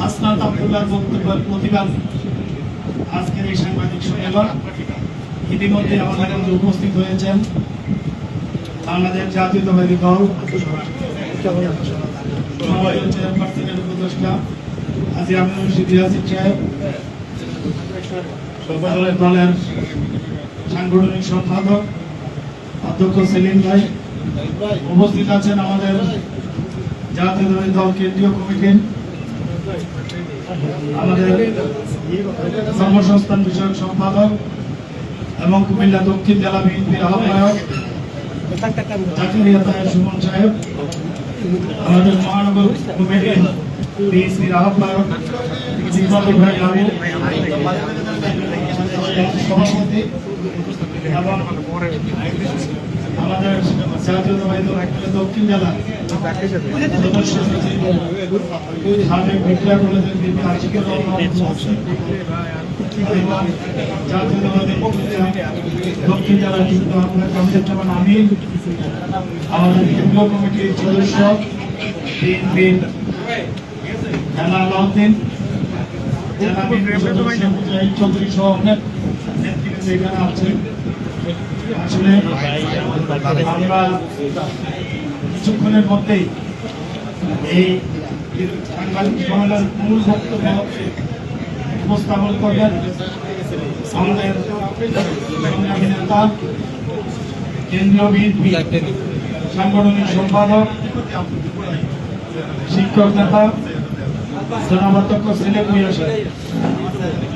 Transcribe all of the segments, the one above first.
হাসনাত আব্দুল্লাহর বক্তব্যের প্রতিবাদ আজকের এই সাংবাদিক সম্মেলন। ইতিমধ্যে আমাদের মধ্যে উপস্থিত হয়েছেন বাংলাদেশ জাতীয়তাবাদী দল। উপদেষ্টা আজি আমিনুল রশিদ সাহেব। দলের দলের সাংগঠনিক সম্পাদক অধ্যক্ষ সেলিম ভাই। উপস্থিত আছেন আমাদের জাতীয়তাবাদী দল, কেন্দ্রীয় কমিটির আমাদের কর্মসংস্থান বিষয়ক সম্পাদক এবং কুমিল্লা দক্ষিণ জেলা বিএনপির আহ্বায়ক জাকারিয়া তাহের সুমন সাহেব, আমাদের মহানগর কমিটির বিএনপির আহ্বায়ক ভাই সভাপতি এবং আমাদের দল দক্ষিণ জেলা সাবেক বিক্রিয়া কলেজের এবং জাতীয়তাবাদী দক্ষিণ কামরুজ্জামান আমিন আমাদের কেন্দ্রীয় কমিটির সদস্য জেলা আলাউদ্দিন জেলা বিএনপির সদস্য মুজাহিদ চৌধুরী সহ অনেক এখানে আছেন আসলে আমরা কিছুক্ষণের মধ্যেই এই সাংবাদিক সম্মেলনের মূল বক্তব্য উপস্থাপন করবেন আমাদের নেতা কেন্দ্রীয় সাংগঠনিক সম্পাদক, শিক্ষক নেতা জনাবত্যক্ষ সেলিম ভূঁইয়া সাহেব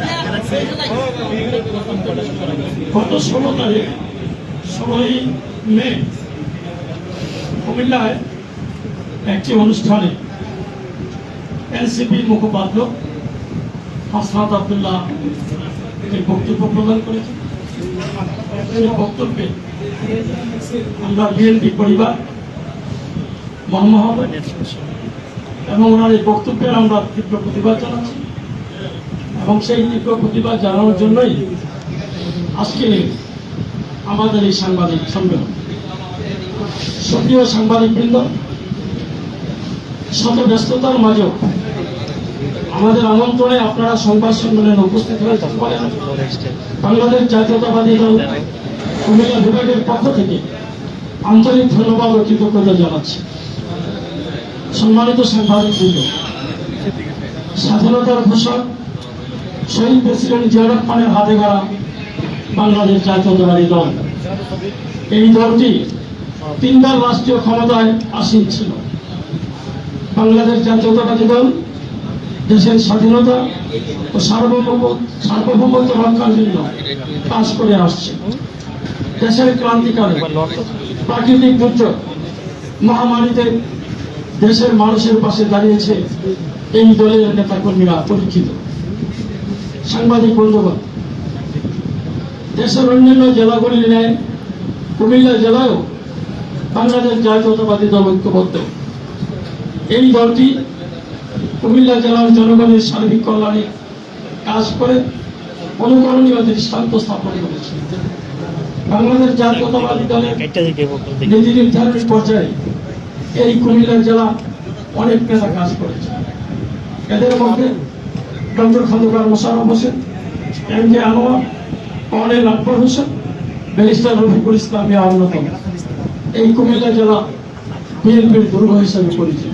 গত ষোলো তারিখ, ষোলোই মে, কুমিল্লায় একটি অনুষ্ঠানে এনসিপির মুখপাত্র হাসনাত আবদুল্লাহ একটি বক্তব্য প্রদান করেছেন। সেই বক্তব্যে আমরা বিএনপি পরিবার মহামহাব এবং ওনার এই বক্তব্যের আমরা তীব্র প্রতিবাদ জানাচ্ছি। এবং সেই তীব্র প্রতিবাদ জানানোর জন্যই আজকে আমাদের এই সাংবাদিক সম্মেলন। সক্রিয় সাংবাদিকবৃন্দ শত ব্যস্ততার মাঝেও আমাদের আমন্ত্রণে আপনারা সংবাদ সম্মেলনে উপস্থিত হয়েছেন বলেন বাংলাদেশ জাতীয়তাবাদী দল কুমিল্লা বিভাগের পক্ষ থেকে আন্তরিক ধন্যবাদ ও কৃতজ্ঞতা জানাচ্ছি। সম্মানিত সাংবাদিকবৃন্দ, স্বাধীনতার ঘোষক শহীদ প্রেসিডেন্ট জিয়া রহমানের হাতে গড়া বাংলাদেশ জাতীয়তাবাদী দল। এই দলটি তিনবার রাষ্ট্রীয় ক্ষমতায় আসীন ছিল। বাংলাদেশ জাতীয়তাবাদী দল দেশের স্বাধীনতা ও সার্বভৌম সার্বভৌমত্ব রক্ষার জন্য কাজ করে আসছে। দেশের ক্রান্তিকালে প্রাকৃতিক দুর্যোগ মহামারীতে দেশের মানুষের পাশে দাঁড়িয়েছে এই দলের নেতাকর্মীরা পরীক্ষিত। সাংবাদিক বন্ধুগণ, দেশের অন্যান্য জেলাগুলির ন্যায় কুমিল্লা জেলায়ও বাংলাদেশ জাতীয়তাবাদী দল ঐক্যবদ্ধ। এই দলটি কুমিল্লা জেলার জনগণের সার্বিক কল্যাণে কাজ করে অনুকরণীয় দৃষ্টান্ত স্থাপন করেছে। বাংলাদেশ জাতীয়তাবাদী দলের নীতি নির্ধারণী পর্যায়ে এই কুমিল্লা জেলা অনেক নেতা কাজ করেছে। এদের মধ্যে doctor Khandaker Mosharraf Hossain M J Anwar, colonel Akbar Hossain, barrister Rafiqul ইসলামী অন্যতম। এই কুমিল্লা জেলা বিএনপির দুর্গ হিসেবে পরিচিত।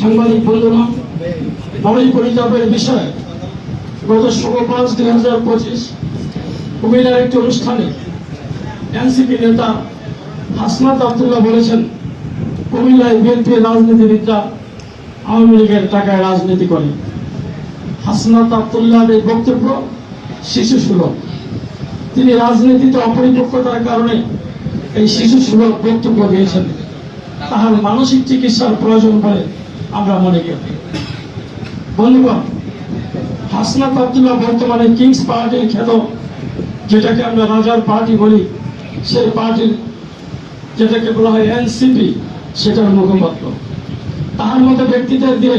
সাংবাদিক বন্ধুরা বড়ই পরিতাপের বিষয় গত ষোলো পাঁচ দুই হাজার পঁচিশ কুমিল্লার একটি অনুষ্ঠানে এনসিপি নেতা হাসনাত আবদুল্লাহ বলেছেন, কুমিল্লায় বিএনপির রাজনীতিবিদরা আওয়ামী লীগের টাকায় রাজনীতি করে। হাসনাত আবদুল্লাহর এই বক্তব্য শিশু সুলভ তিনি রাজনীতিতে অপরিপক্কতার কারণে এই শিশু সুলভ বক্তব্য দিয়েছেন। তাহার মানসিক চিকিৎসার প্রয়োজন বলে আমরা মনে করি। বন্ধুগণ, হাসনাত আবদুল্লাহ বর্তমানে কিংস পার্টির খ্যাত, যেটাকে আমরা রাজার পার্টি বলি, সেই পার্টির যেটাকে বলা হয় এনসিপি, সেটার মুখপাত্র। তাহার মতো ব্যক্তিদের দিয়ে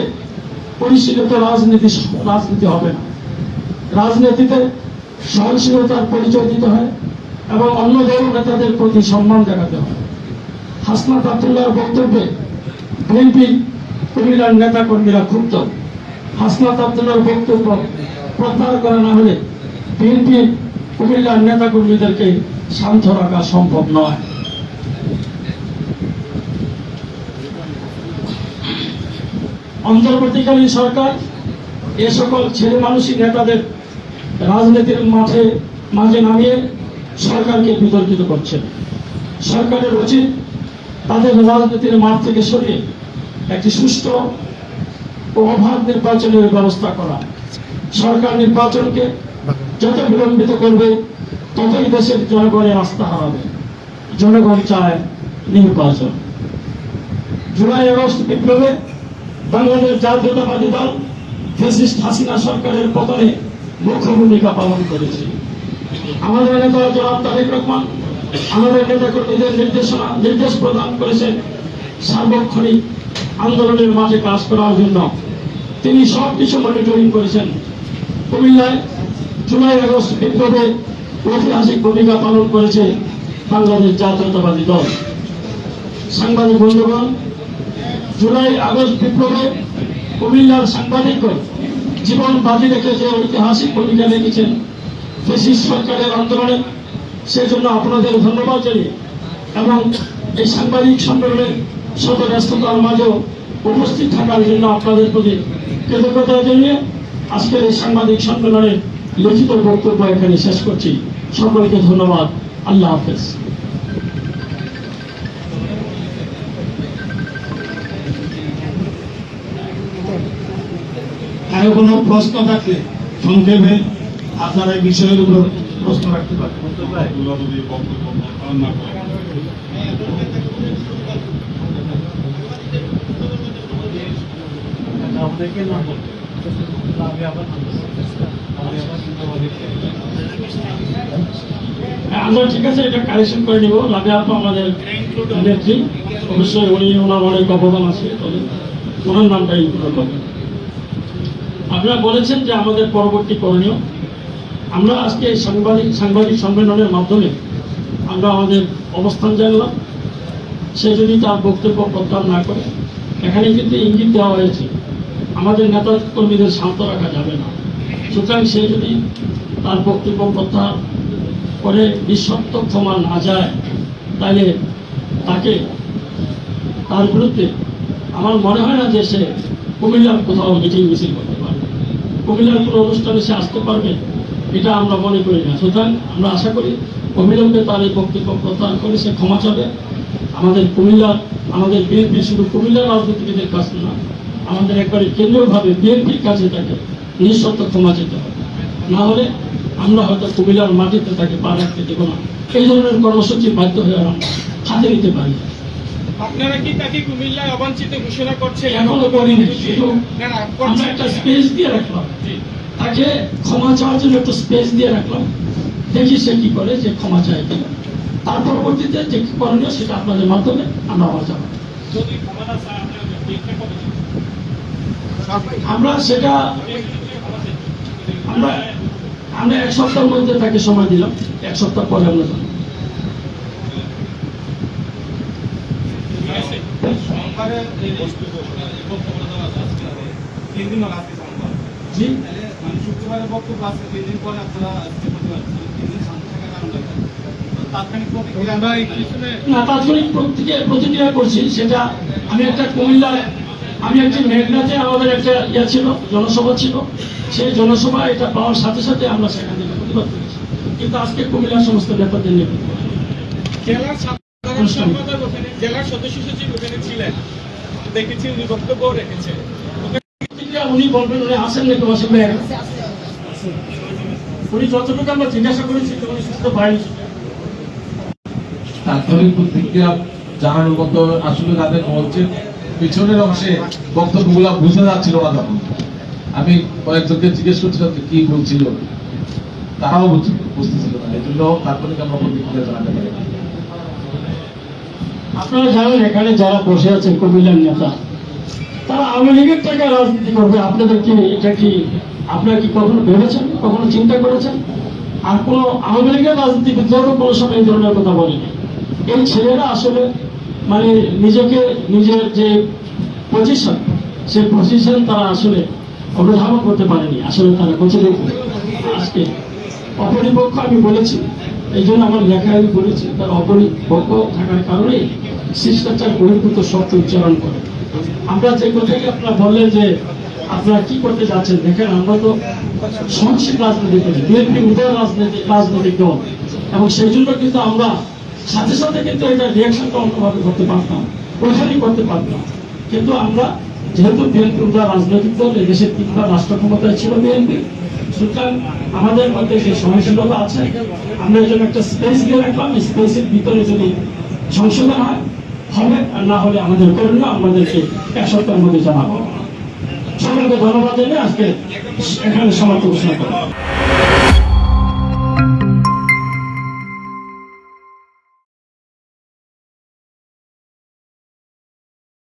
পরিশীলিত রাজনীতি রাজনীতি হবে না। রাজনীতিতে সহনশীলতার পরিচয় দিতে হয় এবং অন্য দল নেতাদের প্রতি সম্মান দেখাতে হয়। হাসনাত আবদুল্লাহর বক্তব্যে বিএনপি কুমিল্লার নেতা কর্মীরা ক্ষুব্ধ। হাসনাত আবদুল্লাহর বক্তব্য প্রত্যাহার করা না হলে বিএনপি কুমিল্লার নেতা কর্মীদেরকে শান্ত রাখা সম্ভব নয়। অন্তর্বর্তীকালীন সরকার, এ সকল ছেলে মানুষই নেতাদের রাজনীতির মাঠে মাঝে নামিয়ে সরকারকে বিতর্কিত করছে সরকারের উচিত তাদের রাজনীতির মাঠ থেকে সরিয়ে একটি সুষ্ঠু ও অবাধ নির্বাচনের ব্যবস্থা করা। সরকার নির্বাচনকে যত বিলম্বিত করবে, ততই দেশের জনগণের আস্থা হারাবে। জনগণ চায় নির্বাচন। জুলাই আগস্ট বিপ্লবে বাংলাদেশ জাতীয়তাবাদী দল ফেসিস্ট হাসিনা সরকারের পতনে মুখ্য ভূমিকা পালন করেছে। আমাদের নেতা জনাব তারেক রহমান, আমাদের নেতা কর্মীদের নির্দেশনা, নির্দেশ প্রদান করেছেন সার্বক্ষণিক আন্দোলনের মাঠে কাজ করার জন্য। তিনি সব কিছু মনিটরিং করেছেন। কুমিল্লায় জুলাই আগস্ট বিপ্লবে ঐতিহাসিক ভূমিকা পালন করেছে বাংলাদেশ জাতীয়তাবাদী দল। সাংবাদিক বন্ধুগণ জুলাই, আগস্ট বিপ্লবে কুমিল্লার সাংবাদিকগণ জীবন বাজি রেখে যে ঐতিহাসিক ভূমিকা রেখেছেন ফেসিস সরকারের আন্দোলনে, সেজন্য আপনাদের ধন্যবাদ জানিয়ে এবং এই সাংবাদিক সম্মেলনে শত ব্যস্ততার মাঝেও উপস্থিত থাকার জন্য আপনাদের প্রতি কৃতজ্ঞতা জানিয়ে আজকের এই সাংবাদিক সম্মেলনের লিখিত বক্তব্য এখানে শেষ করছি। সকলকে ধন্যবাদ। আল্লাহ হাফেজ। কারও কোনো প্রশ্ন থাকলে সংক্ষেপে আপনারা এই বিষয়ের উপর প্রশ্ন রাখতে পারেন। আমরা ঠিক আছে, এটা কালেকশন করে নিব। লাগে আপা আমাদের নেত্রী। অবশ্যই উনি ওনার অনেক অবদান আছে, তবে ওনার নামটা ইনক্লুড করবেন। আপনারা বলেছেন যে আমাদের পরবর্তী করণীয়। আমরা আজকে সাংবাদিক সাংবাদিক সম্মেলনের মাধ্যমে আমরা আমাদের অবস্থান জানলাম। সে যদি তার বক্তব্য প্রত্যাহার না করে, এখানে কিন্তু ইঙ্গিত দেওয়া হয়েছে, আমাদের নেতা কর্মীদের শান্ত রাখা যাবে না। সুতরাং সে যদি তার বক্তব্য প্রত্যাহার করে, নিঃশর্ত ক্ষমা না যায়, তাহলে তাকে তার বিরুদ্ধে আমার মনে হয় না যে সে কুমিল্লার কোথাও মিটিং মিছিল করতে পারবে। কুমিল্লার কোনো অনুষ্ঠানে সে আসতে পারবে, এটা আমরা মনে করি না। সুতরাং আমরা আশা করি অবিলম্বে তার এই বক্তব্য প্রত্যাহার করে সে ক্ষমা চাবে। আমাদের কুমিল্লার আমাদের বিএনপি শুধু কুমিল্লার রাজনীতিবিদের কাছে না, আমাদের একবারে কেন্দ্রীয়ভাবে বিএনপির কাছে তাকে নিঃশর্ত ক্ষমা যেতে হবে। না হলে আমরা হয়তো কুমিল্লার মাটিতে তাকে পা রাখতে দেবো না। এই ধরনের কর্মসূচি বাধ্য হয়ে আমরা হাতে নিতে পারি। আপনারা কি তাকে কুমিল্লায় অবাঞ্ছিত ঘোষণা করছেন? এখনও করিনি না না আমরা একটা স্পেস দিয়ে রাখলাম তাকে ক্ষমা চাওয়ার জন্য একটা স্পেস দিয়ে রাখলাম। দেখি সে কি করে যে ক্ষমা চায় কিনা তার পরবর্তীতে যে কি করণীয় সেটা আপনাদের মাধ্যমে আমরা আমার জানাব। আমরা সেটা আমরা আমরা এক সপ্তাহের মধ্যে তাকে সময় দিলাম। এক সপ্তাহ পরে আমরা জানাব ঠিক আছে সোমবারে এই বক্তব্য বক্তব্য দেওয়া আছে আজকে তিন দিন হলো আজকে সোমবার জি। মানে শুক্রবারের বক্তব্য আজকে তিন দিন পরে আপনারা আজকে প্রতিবাদ তিন দিন শান্ত থাকার কারণ তাৎক্ষণিক প্রতিক্রিয়া আমরা এই পিছনে না তাৎক্ষণিক প্রতিক্রিয়া প্রতিক্রিয়া করছি সেটা আমি একটা কুমিল্লায় আমি একটি মেঘনাতে আমাদের একটা ইয়া ছিল জনসভা ছিল। সেই জনসভা এটা পাওয়ার সাথে সাথে আমরা সেখান থেকে প্রতিবাদ করেছি। কিন্তু আজকে কুমিল্লার সমস্ত নেতাদের নিয়ে প্রতিবাদ। জেলার সাধারণ সম্পাদক ওখানে জেলার সদস্য সচিব ওখানে ছিলেন। দেখেছি উনি বক্তব্য রেখেছে। প্রতিক্রিয়া উনি বলবেন উনি আসেন নাকি অসুবিধা উনি যতটুকু আমরা জিজ্ঞাসা করেছি উনি সুস্থ পাইনি তাৎক্ষণিক প্রতিক্রিয়া জানানোর মতো আসলে তাদের মঞ্চের পিছনের অংশে বক্তব্যগুলো বোঝা যাচ্ছিল না তখন। আমি কয়েকজনকে জিজ্ঞেস করছিলাম যে কি বলছিল? তারাও বুঝ- বুঝতেছিল না। এই জন্য তাৎক্ষণিক আমরা প্রতিক্রিয়া জানাতে পারি। আপনারা জানেন এখানে যারা বসে আছেন কুমিল্লার নেতা, তারা আওয়ামী লীগের টাকা রাজনীতি করবে। আপনাদের কি এটা কি, আপনারা কি কখনো ভেবেছেন, কখনো চিন্তা করেছেন? আর কোনো আওয়ামী লীগের রাজনীতিবিদরাও কোনো সময় এই ধরনের কথা বলেনি। এই ছেলেরা আসলে মানে নিজেকে, নিজের যে পজিশন সে পজিশন তারা আসলে অনুধাবন করতে পারেনি। আসলে তারা কচুরি আজকে অপরিপক্ষ আমি বলেছি এই জন্য আমার লেখায় আমি বলেছি, তার অপরিপক্ষ থাকার কারণে শিষ্টাচার বহির্ভূত শব্দ উচ্চারণ করে। আমরা যে কথাকে আপনারা বললেন যে, আপনারা কি করতে যাচ্ছেন, দেখেন আমরা তো সহনশীল রাজনীতি করি, বিএনপি উদার রাজনীতি রাজনৈতিক দল। এবং সেই জন্য কিন্তু আমরা সাথে সাথে কিন্তু এটা রিয়াকশনটা অন্যভাবে করতে পারতাম, ওইখানেই করতে পারতাম। কিন্তু আমরা যেহেতু বিএনপি উদার রাজনৈতিক দল এদেশের তিনবার রাষ্ট্র ক্ষমতায় ছিল বিএনপি সুতরাং আমাদের মধ্যে যে সহনশীলতা আছে। আমরা এই জন্য একটা স্পেস দিয়ে রাখলাম। স্পেসের ভিতরে যদি সংশোধন হয়, হবে আর না হলে আমাদের করণীয় আমাদেরকে এক সপ্তাহের মধ্যে জানাব। সকলকে ধন্যবাদ জানিয়ে আজকে এখানে সমাপ্ত ঘোষণা করি